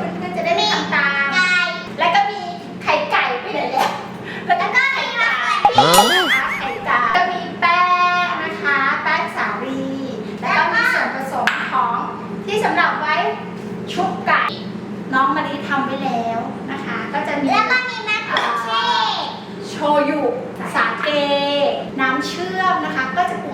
ดี๋ยวเพื่อนๆจะได้ไม่ทำตาม แล้วก็มีไข่ไก่ไปเลยแหละแล้วก็ไข่ไก่นะคะไข่ไก่ก็มีแป้งนะคะ แป้งสาลี แล้วก็มีส่วนผสมของที่สำหรับไว้ชุบไก่ น้องมะลิทำไว้แล้วนะคะ ก็จะมีแล้วก็มีแม่โชยุ สาเก น้ำเชื่อมนะคะ ก็จะป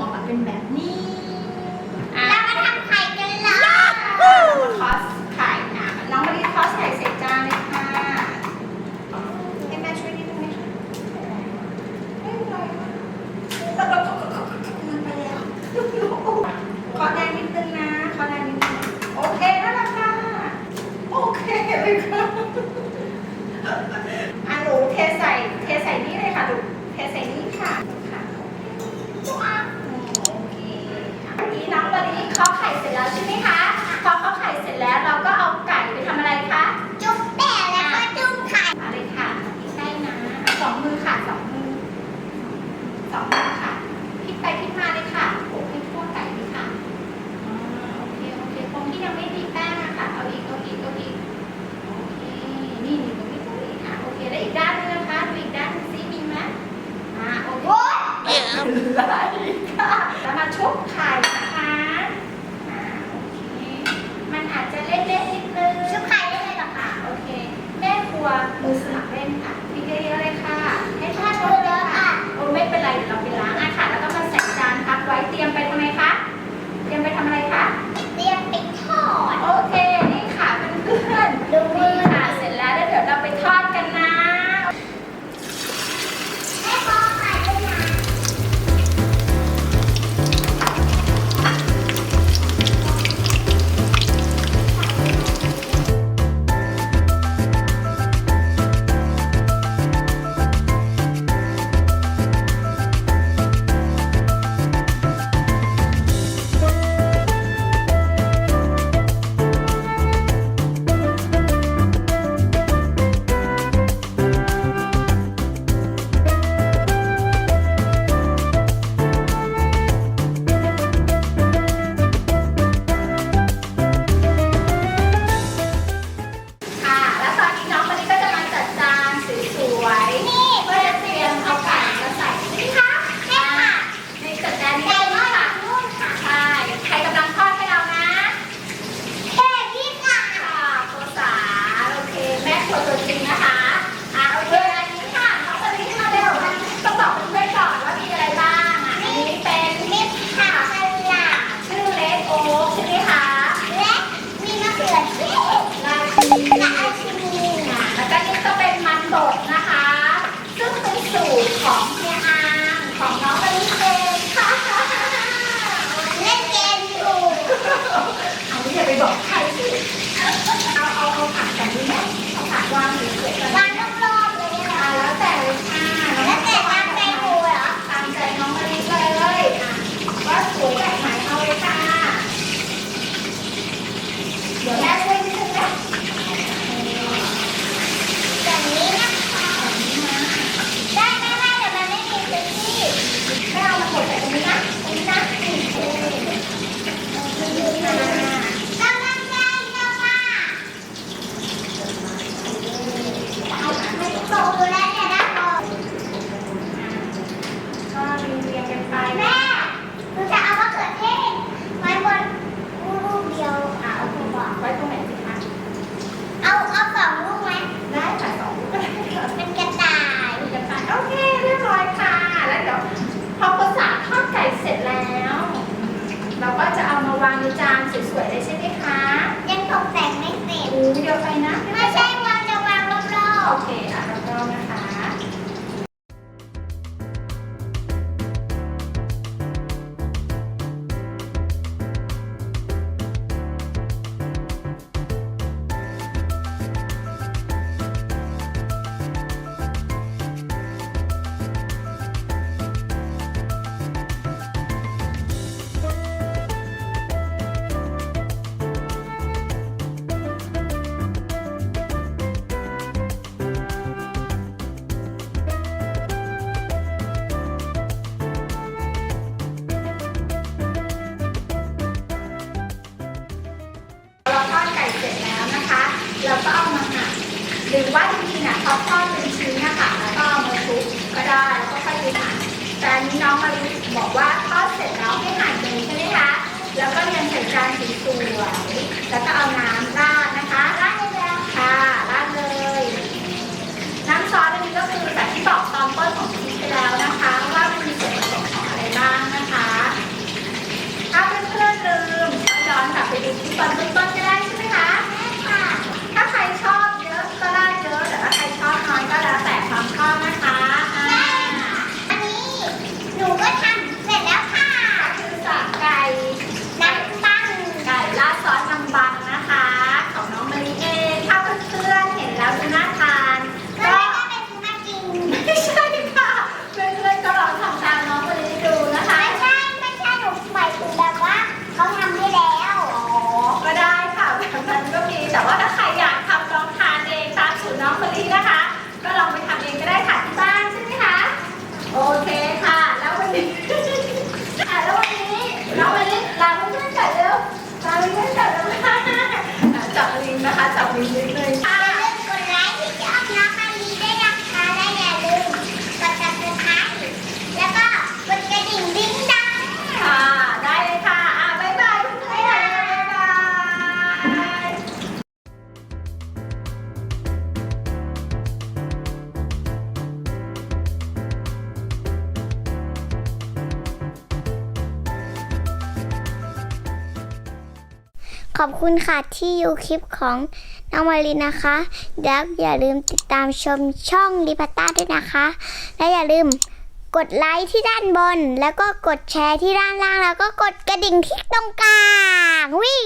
Amen. Bye. ทอดเป็นชิ้นนะคะแล้วก็มาซุบก็ได้แล้วก็ค่อยไปหั่นแต่นี้น้องมาริบอกว่าทอดเสร็จแล้วให้หั่นเลยใช่ไหมคะ แล้วก็ยังใส่จานสีสวยแล้วก็เอา ขอบคุณค่ะที่อยู่คลิปของน้องมารีนะคะ แล้วอย่าลืมติดตามชมช่องลิพัตตาด้วยนะคะ และอย่าลืมกดไลค์ที่ด้านบน แล้วก็กดแชร์ที่ด้านล่าง แล้วก็กดกระดิ่งที่ตรงกลางวิ